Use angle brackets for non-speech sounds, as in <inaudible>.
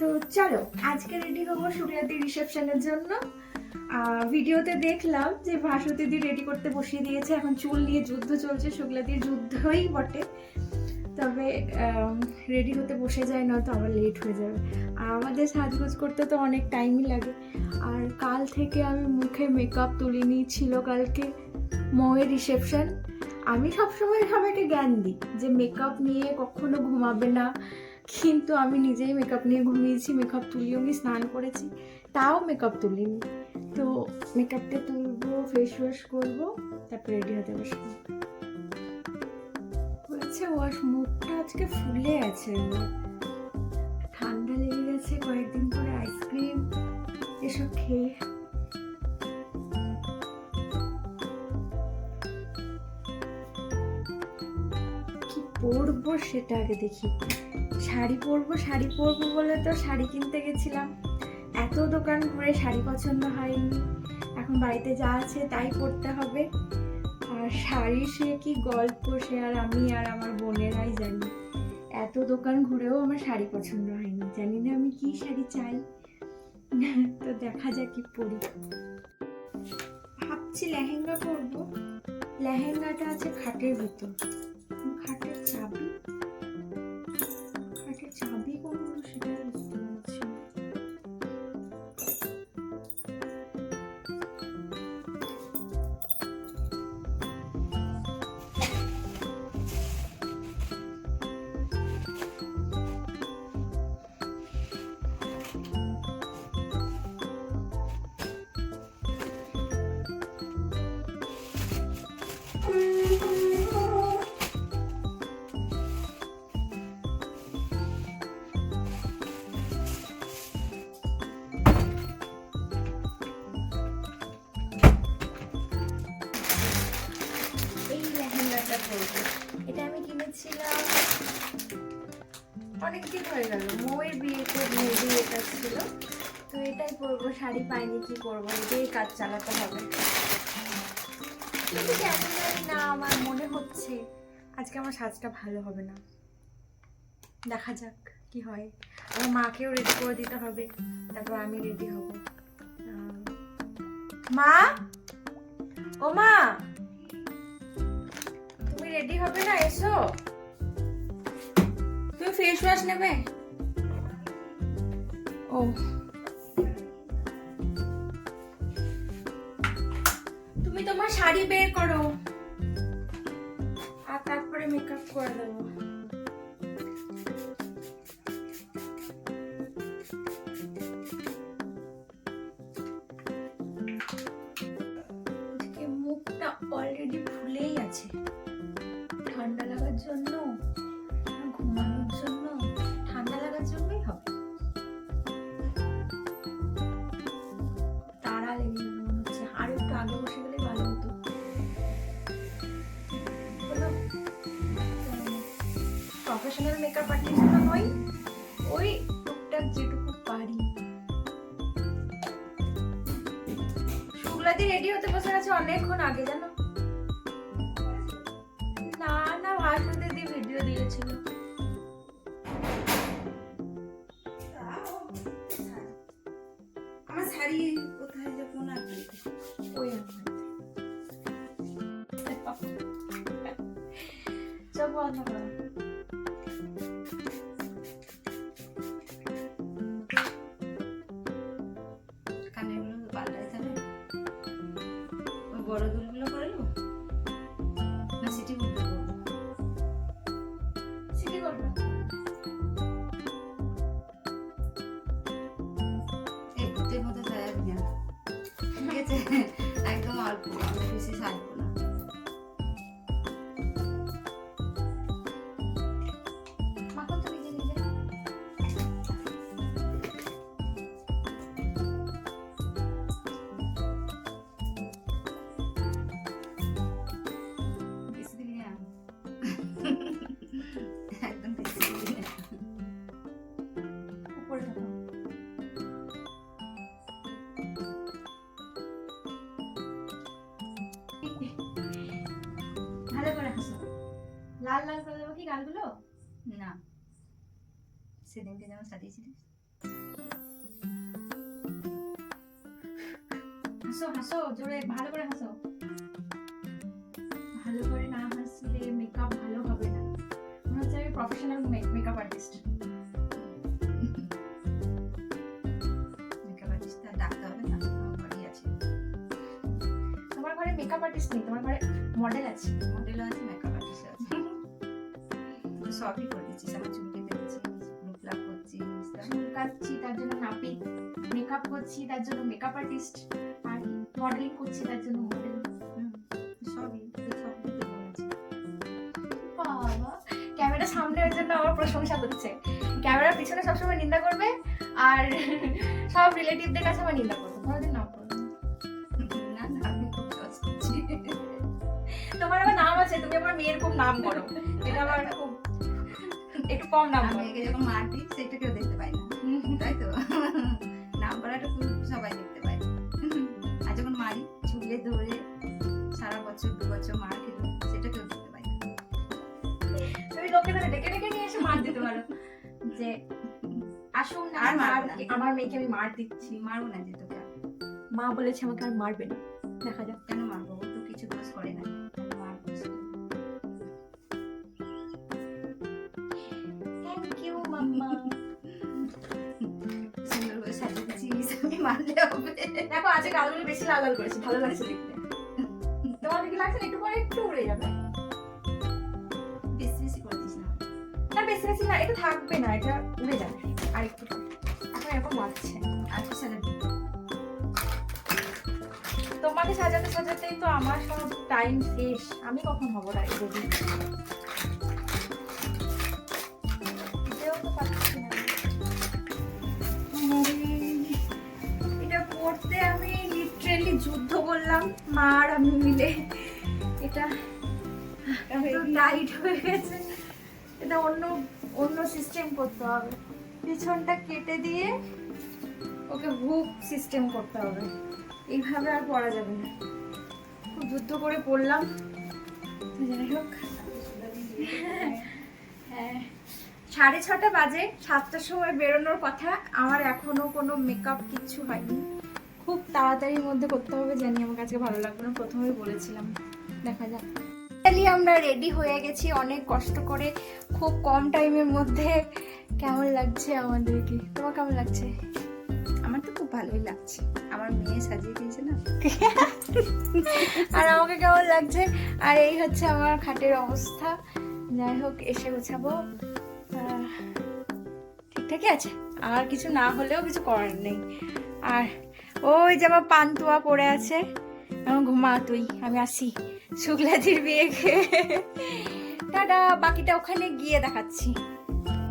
তো চলো, আজকে রেডি হব শুক্লাদি রিসেপশনের জন্য। ভিডিওতে দেখলাম যে ভাসুতিদি রেডি করতে বসিয়ে দিয়েছে। এখন চুল নিয়ে যুদ্ধ চলছে, শুক্লাদির যুদ্ধই বটে। তবে রেডি হতে বসে যায় না তো আবার লেট হয়ে যাবে। আর আমাদের সাজগোজ করতে তো অনেক টাইমই লাগে। আর কাল থেকে আমি মুখে মেকআপ তুলিনি, ছিল কালকে ময়ের রিসেপশন আমি সবসময় সবাইকে জ্ঞান দিই যে মেকআপ নিয়ে কখনো ঘুমাবে না। কিন্তু আমি নিজেই মেকআপ নিয়ে ঘুমিয়েছি মেকআপ তুলিও আমি স্নান করেছি, তাও মেকআপ তুলিনি। তো মেকআপটা তুলবো ফেস ওয়াশ করব, তারপর রেডি হতে বসবো। হয়েছে ওয়াশ মুখটা আজকে ফুলে আছে ঠান্ডা লেগে গেছে, কয়েকদিন পরে আইসক্রিম এসব খেয়ে। কি পরবো সেটা আগে দেখি। শাড়ি পরবো শাড়ি পরবো বলে তো শাড়ি কিনতে গেছিলাম। এত দোকান ঘুরে শাড়ি পছন্দ হয়নি। এখন বাড়িতে যা আছে তাই পরতে হবে। আর শাড়ি সে কি গল্প সে আর আমি আর আমার বোনেরাই জানি। এত দোকান ঘুরেও আমার শাড়ি পছন্দ হয়নি। জানি না আমি কি শাড়ি চাই। তো দেখা যাক কি পরি। ভাবছি লেহেঙ্গা পরবো। লেহেঙ্গাটা আছে খাটের ভিতর। খাটের চাবি লেহেঙ্গাটা এটা আমি কিনেছিলাম অনেক দিন হয়ে গেল মৌয়ের বিয়েতে মেয়েদের এটা ছিল। তো এটাই পরবো, শাড়ি পাইনি, কি করব এটাই কাজ চালাতে হবে। কিন্তু কেন জানি না আমার মনে হচ্ছে, আজকে আমার সাজটা ভালো হবে না। দেখা যাক কি হয়। আমার মাকেও রেডি করে দিতে হবে, তারপর আমি রেডি হব। মা? ও মা? রেডি হবে না, এসো। তুমি ফেস ওয়াশ নেবে? ও। তুমি তোমার শাড়ি বের করো। আর তারপরে মেকআপ করে দেবো। অলরেডি ফুলেই আছে। আগে বসে গেলে ভালো হতো প্রফেশনাল মেকআপ আর্টিস্ট না হই ওই টুকটাক যেটুকু পারি। শুক্লাদি রেডি হতে বসে গেছে অনেকক্ষণ আগে, জানো? না না ভাষণে দিয়ে ভিডিও দিয়েছিল। আমার শাড়ি কোথায় যে কোন আর ওই চল বন্ধ করো কানেরগুলো পাল্টাইতে হবে বড় দুলগুলো করে নেব? না সিটি গুলো আমি বেশি সাজবো না আচ্ছা। লাল লাল করে দেবো কি গালগুলো? না। সেদিনকে যেমন সাজিয়েছিলিস। হাসো হাসো, জোরে, ভালো করে হাসো। ভালো করে না হাসলে মেকআপ ভালো হবে না। মনে হচ্ছে আমি professional makeup artist makeup artist ডাকতে হবে না আমার আছে। তোমার ঘরে মেকআপ আর্টিস্ট নেই আছে, মডেলও আছে মেকআপ আর্টিস্ট আছে। তো সবই দিচ্ছি করছি চুল কাটছি, তার জন্য নাপিত মেকআপ করছি, তার জন্য মেকআপ আর্টিস্ট আর মডেলিং করছি, তার জন্য মডেল ক্যামেরা জন্য আমার প্রশংসা করছে। ক্যামেরার পিছনে সবসময় নিন্দা করবে, আর সব রিলেটিভদের কাছে আমার নিন্দা করবে। আছে তুমি আমার মেয়ের খুব নাম করো। এটা আমার খুব একটু কম নাম আমি। একে যখন মার দিই সেটা কেউ দেখতে পায় না। তাই তো? নাম করাটা খুব সবাই দেখতে পায়। আর যখন মারি চুলে ধরে সারা বছর দু বছর মার খেলো সেটা কেউ দেখতে পায় না। তুমি লোককে ধরে ডেকে ডেকে নিয়ে এসে মার দিতে পারো। যে আসুন না আর মার আমার মেয়েকে আমি মার দিচ্ছি। মারবো না যে তোকে মা বলেছে আমাকে আর মারবে না। দেখা যাক। কেন মারবো? ও তো কিছু দোষ করে না। সুন্দর আমি মারলে হবে দেখো আজকে গালগুলো বেশি লাল লাল করেছি ভালো লাগছে দেখতে তোমার কি লাগছে একটু পরে একটু উড়ে যাবে বেশি বেশি করে না না বেশি বেশি না এটা থাকবে না এটা উড়ে যাবে আর একটু এখন এরকম লাগছে আর কি সাজাবি তোমাকে সাজাতে সাজাতেই তো আমার সব টাইম শেষ। আমি কখন হব রেডি মা আর আমি মিলে। এটা টাইট হয়ে গেছে। এটা অন্য অন্য সিস্টেম করতে হবে। পিছনটা কেটে দিয়ে ওকে হুক সিস্টেম করতে হবে। এইভাবে আর পড়া যাবে না। খুব যুদ্ধ করে পড়লাম। যাই হোক। হ্যাঁ। সাড়ে ছটা বাজে সাতটার সময় বেরোনোর কথা। আমার এখনও কোনো মেকআপ কিচ্ছু হয়নি। খুব তাড়াতাড়ির মধ্যে করতে হবে জানি আমার কাছে ভালো লাগবে না প্রথমেই বলেছিলাম। দেখা যাক। আমরা রেডি হয়ে গেছি অনেক কষ্ট করে খুব কম টাইমের মধ্যে। কেমন লাগছে আমাদেরকে? তোমার কেমন লাগছে? আমার তো খুব ভালোই লাগছে। আমার মেয়ে সাজিয়ে দিয়েছে না। <laughs> আর আমাকে কেমন লাগছে? আর এই হচ্ছে আমার খাটের অবস্থা। যাই হোক এসে গোছাবো। ঠিকঠাকই আছে। আর কিছু না হলেও কিছু করার নেই। আর ওই যে আমার পান্তুয়া পড়ে আছে। ঘুমা তুই, আমি আসি। শুক্লাদির বিয়ে খেয়ে। টাটা, বাকিটা ওখানে গিয়ে দেখাচ্ছি।